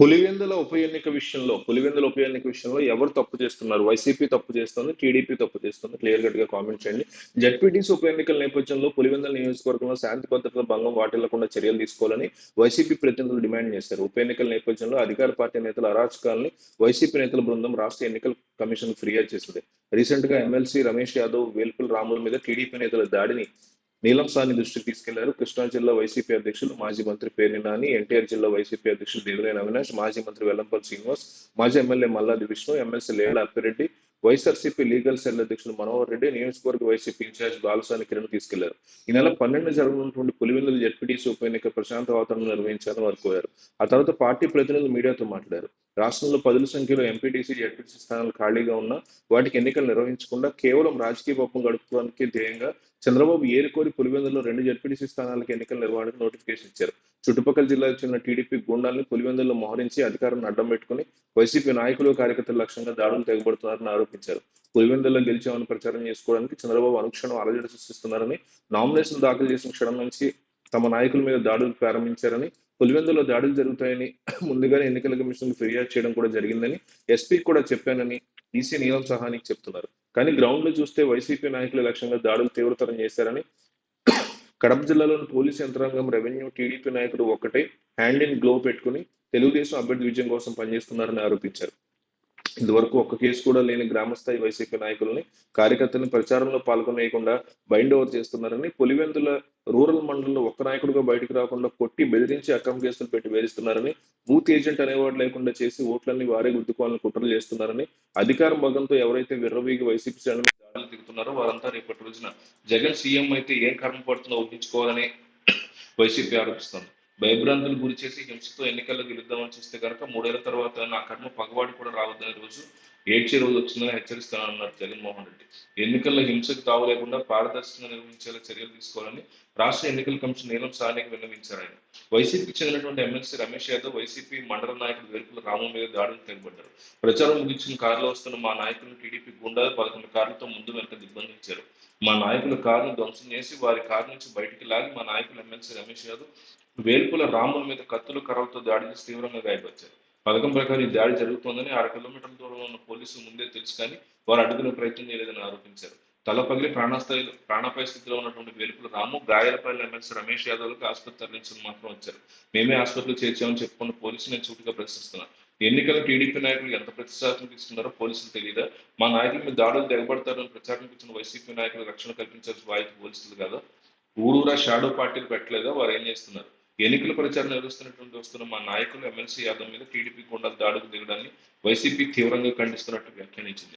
పులివెందుల ఉప ఎన్నిక విషయంలో పులివెందుల ఉప ఎన్నిక విషయంలో ఎవరు తప్పు చేస్తున్నారు? వైసీపీ తప్పు చేస్తుంది టీడీపీ తప్పు చేస్తుంది? క్లియర్ కట్గా కామెంట్ చేయండి. జడ్పీటీసీ ఉప ఎన్నికల నేపథ్యంలో పులివెందుల నియోజకవర్గంలో శాంతి భద్రతల భంగం వాటిల్లకుండా చర్యలు తీసుకోవాలని వైసీపీ ప్రతినిధులు డిమాండ్ చేశారు. ఉప ఎన్నికల నేపథ్యంలో అధికార పార్టీ నేతల అరాచకాలని వైసీపీ నేతల బృందం రాష్ట్ర ఎన్నికల కమిషన్ ఫిర్యాదు చేసింది. రీసెంట్గా ఎమ్మెల్సీ రమేష్ యాదవ్ వేల్పుల్ రాముల మీద టీడీపీ నేతల దాడిని నీలం సాని దృష్టికి తీసుకెళ్ళారు. కృష్ణా జిల్లా వైసీపీ అధ్యక్షులు మాజీ మంత్రి పేర్ని నాని ఎన్టీఆర్ జిల్లా వైసీపీ అధ్యక్షులు దేవినేని అవినాష్ మాజీ మంత్రి వెల్లంపల్లి శ్రీనివాస్ మాజీ MLA Malladi Vishnu MLC Lella Appireddy YSRCP legal cell అధ్యక్షులు మనోహర్ రెడ్డి నియోజకవర్గ వైసీపీ ఇన్ఛార్జ్ బాలసాని కిరణ్ తీసుకెళ్ళారు. ఈ నెల పన్నెండు జరగనున్నటువంటి పులివెందుల జడ్పీటీసీ ఉప ఎన్నిక ప్రశాంత వాతావరణం నిర్వహించాలని వారు కోరారు. ఆ తర్వాత పార్టీ ప్రతినిధులు మీడియాతో మాట్లాడారు. రాష్ట్రంలో పదుల సంఖ్యలో ఎంపీటీసీ జడ్పీటీసీ స్థానాలు ఖాళీగా ఉన్నా వాటికి ఎన్నికలు నిర్వహించకుండా కేవలం రాజకీయ పాపం గడుపుకోవడానికి ధ్యేయంగా చంద్రబాబు ఏరుకోరి పులివెందులో రెండు జడ్పీటీసీ స్థానాలకు ఎన్నికల నిర్వహణకు నోటిఫికేషన్ ఇచ్చారు. చుట్టుపక్కల జిల్లాకు చెందిన టీడీపీ గూండాల్ని పులివెందుల్లో మోహరించి అధికారాన్ని అడ్డం పెట్టుకుని వైసీపీ నాయకులు కార్యకర్తల లక్ష్యంగా దాడులు తెగబడుతున్నారని ఆరోపించారు. పులివెందుల్లో గెలిచామని ప్రచారం చేసుకోవడానికి చంద్రబాబు అనుక్షణం అలజడి సృష్టిస్తున్నారని నామినేషన్ దాఖలు చేసిన క్షణం నుంచి తమ నాయకుల మీద దాడులు ప్రారంభించారని పులివెందులో దాడులు జరుగుతాయని ముందుగానే ఎన్నికల కమిషన్ ఫిర్యాదు చేయడం కూడా జరిగిందని ఎస్పీ కూడా చెప్పానని ఈసీ నీలం సహానికి చెప్తున్నారు. కానీ గ్రౌండ్లో చూస్తే వైసీపీ నాయకుల లక్ష్యంగా దాడులు తీవ్రతరం చేశారని కడప జిల్లాలోని పోలీసు యంత్రాంగం రెవెన్యూ టీడీపీ నాయకుడు ఒక్కటే హ్యాండ్ ఇన్ గ్లో పెట్టుకుని తెలుగుదేశం అభ్యర్థి విజయం కోసం పనిచేస్తున్నారని ఆరోపించారు. ఇంతవరకు ఒక్క కేసు కూడా లేని గ్రామస్థాయి వైసీపీ నాయకుల్ని కార్యకర్తలను ప్రచారంలో పాల్గొనేయకుండా బైండ్ ఓవర్ చేస్తున్నారని పులివెందుల రూరల్ మండలంలో ఒక్క నాయకుడిగా బయటకు రాకుండా కొట్టి బెదిరించి అక్రమ కేసులు పెట్టి వేధిస్తున్నారని బూత్ ఏజెంట్ అనేవాడు లేకుండా చేసి ఓట్లన్నీ వారే గుద్దుకోవాలని కుట్రలు చేస్తున్నారని అధికారం భగంతో ఎవరైతే విర్రవీగి వైసీపీ శ్రేణుల మీద దాడులు దిగుతున్నారో వారంతా రేపటి రోజున జగన్ సీఎం అయితే ఏం కర్మ పడుతుందో ఊహించుకోవాలని వైసీపీ ఆరోపిస్తుంది. భయభ్రాంతులు గురి చేసి హింసతో ఎన్నికల్లో గెలుద్దామని చూస్తే కనుక మూడేళ్ళ తర్వాత నా కర్మ పగవాడి కూడా రావద్దని రోజు ఏడ్చే రోజు వచ్చిందని హెచ్చరిస్తానన్నారు జగన్మోహన్ రెడ్డి. ఎన్నికల్లో హింసకు తావు లేకుండా పారదర్శకంగా నిర్వహించేలా చర్యలు తీసుకోవాలని రాష్ట్ర ఎన్నికల కమిషన్ నీలం సానికి విన్నవించారు ఆయన. వైసీపీకి చెందినటువంటి ఎమ్మెల్సీ రమేష్ యాదవ్ వైసీపీ మండల నాయకుడు వేర్పుల రామం మీద దాడులు తెగబడ్డారు. ప్రచారం ముగించిన కారులో వస్తున్న మా నాయకులను టీడీపీ గుండా పదకొండు కార్లతో ముందు వెనక దిగ్బంధించారు. మా నాయకుల కారును ధ్వంసం చేసి వారి కారు నుంచి బయటికి లాగి మా నాయకులు ఎమ్మెల్సీ రమేష్ యాదవ్ వేల్పుల రాముల మీద కత్తులు కర్రలతో దాడి చేసి తీవ్రంగా గాయపరిచారు. పథకం ప్రకారం ఈ దాడి జరుగుతోందని ఆరు కిలోమీటర్ల దూరంలో ఉన్న పోలీసులు ముందే తెలుసు కానీ వారు అడ్డుకునే ప్రయత్నం చేయలేదని ఆరోపించారు. తల పగిలి ప్రాణస్థాయిలో ప్రాణపై స్థితిలో ఉన్నటువంటి వేలుపుల రాము గాయాలపల్లి ఎమ్మెల్సీ రమేష్ యాదవ్లకు ఆసుపత్రి తరలించడం మాత్రం వచ్చారు. మేమే ఆసుపత్రిలో చేర్చామని చెప్పుకున్న పోలీసులు నేను చూటుగా ప్రశ్నిస్తున్నాను. ఎన్నికల టీడీపీ నాయకులు ఎంత ప్రతిష్టాత్మక ఇస్తున్నారో పోలీసులు తెలియదా? మా నాయకుల మీద దాడులు దిగబడతారని ప్రచారం ఇచ్చిన వైసీపీ నాయకులు రక్షణ కల్పించాల్సిన వాయికి పోలీసులు కాదా? ఊరూరా షాడో పార్టీలు పెట్టలేదా? వారు ఏం చేస్తున్నారు? ఎన్నికల ప్రచారం నిర్వహిస్తున్నటువంటి వస్తున్న మా నాయకులు ఎమ్మెల్సీ యాదవ్ మీద టీడీపీ గుండాలు దాడుకు దిగడాన్ని వైసీపీ తీవ్రంగా ఖండిస్తున్నట్టు వ్యాఖ్యానించింది.